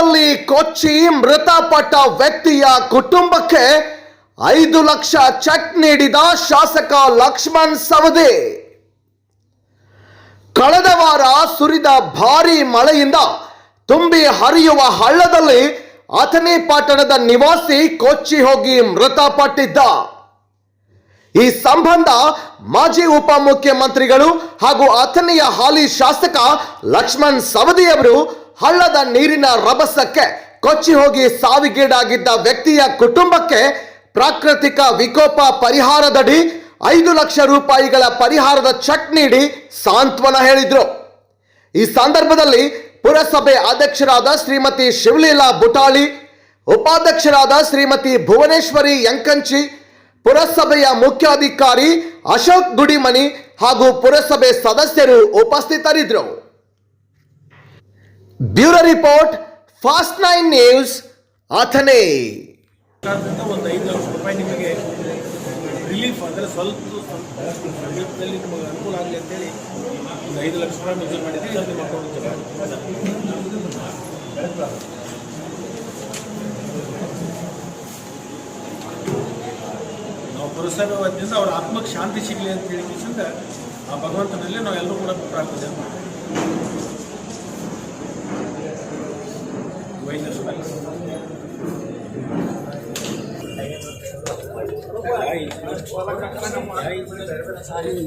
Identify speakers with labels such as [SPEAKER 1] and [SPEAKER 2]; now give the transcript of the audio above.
[SPEAKER 1] ಹಳ್ಳದಲ್ಲಿ ಕೊಚ್ಚಿ ಮೃತಪಟ್ಟ ವ್ಯಕ್ತಿಯ ಕುಟುಂಬಕ್ಕೆ ಐದು ಲಕ್ಷ ಚೆಕ್ ನೀಡಿದ ಶಾಸಕ ಲಕ್ಷ್ಮಣ್ ಸವದಿ. ಕಳೆದ ವಾರ ಸುರಿದ ಭಾರಿ ಮಳೆಯಿಂದ ತುಂಬಿ ಹರಿಯುವ ಹಳ್ಳದಲ್ಲಿ ಅಥಣಿ ಪಟ್ಟಣದ ನಿವಾಸಿ ಕೊಚ್ಚಿ ಹೋಗಿ ಮೃತಪಟ್ಟಿದ್ದ. ಈ ಸಂಬಂಧ ಮಾಜಿ ಉಪಮುಖ್ಯಮಂತ್ರಿಗಳು ಹಾಗೂ ಅಥಣಿಯ ಹಾಲಿ ಶಾಸಕ ಲಕ್ಷ್ಮಣ್ ಸವದಿಯವರು ಹಳ್ಳದ ನೀರಿನ ರಭಸಕ್ಕೆ ಕೊಚ್ಚಿ ಹೋಗಿ ಸಾವಿಗೀಡಾಗಿದ್ದ ವ್ಯಕ್ತಿಯ ಕುಟುಂಬಕ್ಕೆ ಪ್ರಾಕೃತಿಕ ವಿಕೋಪ ಪರಿಹಾರದಡಿ ಐದು ಲಕ್ಷ ರೂಪಾಯಿಗಳ ಪರಿಹಾರದ ಚೆಕ್ ನೀಡಿ ಸಾಂತ್ವನ ಹೇಳಿದ್ರು. ಈ ಸಂದರ್ಭದಲ್ಲಿ ಪುರಸಭೆ ಅಧ್ಯಕ್ಷರಾದ ಶ್ರೀಮತಿ ಶಿವಲೀಲಾ ಬುಟಾಳಿ, ಉಪಾಧ್ಯಕ್ಷರಾದ ಶ್ರೀಮತಿ ಭುವನೇಶ್ವರಿ ಯಂಕಂಚಿ ಪುರಸಭೆಯ ಮುಖ್ಯಾಧಿಕಾರಿ ಅಶೋಕ್ ಗುಡಿಮನಿ ಹಾಗೂ ಪುರಸಭೆ ಸದಸ್ಯರು ಉಪಸ್ಥಿತರಿದ್ದರು. Bureau report, fast nine news
[SPEAKER 2] ಸರ್ಕಾರದಿಂದ ಒಂದು ಐದು ಲಕ್ಷ ರೂಪಾಯಿ ನಿಮಗೆ ರಿಲೀಫ್ ಅಂದರೆ ಸ್ವಲ್ಪ ಸಮೀಪದಲ್ಲಿ ನಿಮಗೆ ಅನುಕೂಲ ಆಗಲಿ ಅಂತೇಳಿ ಒಂದು ಐದು ಲಕ್ಷ ರೂಪಾಯಿ ಮಂಜೂರು ಮಾಡಿದ್ದೀವಿ, ಅದು ನಿಮ್ಮ ಅಕೌಂಟ್ ನಾವು ಪುರಸಭೆ ವತಿಯಿಂದ ಅವ್ರ ಆತ್ಮಕ್ಕೆ ಶಾಂತಿ ಸಿಗಲಿ ಅಂತ ಹೇಳಿ ಆ ಭಗವಂತನಲ್ಲಿ ನಾವು ಎಲ್ಲರೂ ಕೂಡ ಪ್ರಾರ್ಥನೆ ಮಾಡ್ತೀವಿ. ಐದು ಲಕ್ಷ ರೂಪಾಯಿ ಆಯ್ತು. ಆಯ್ತು.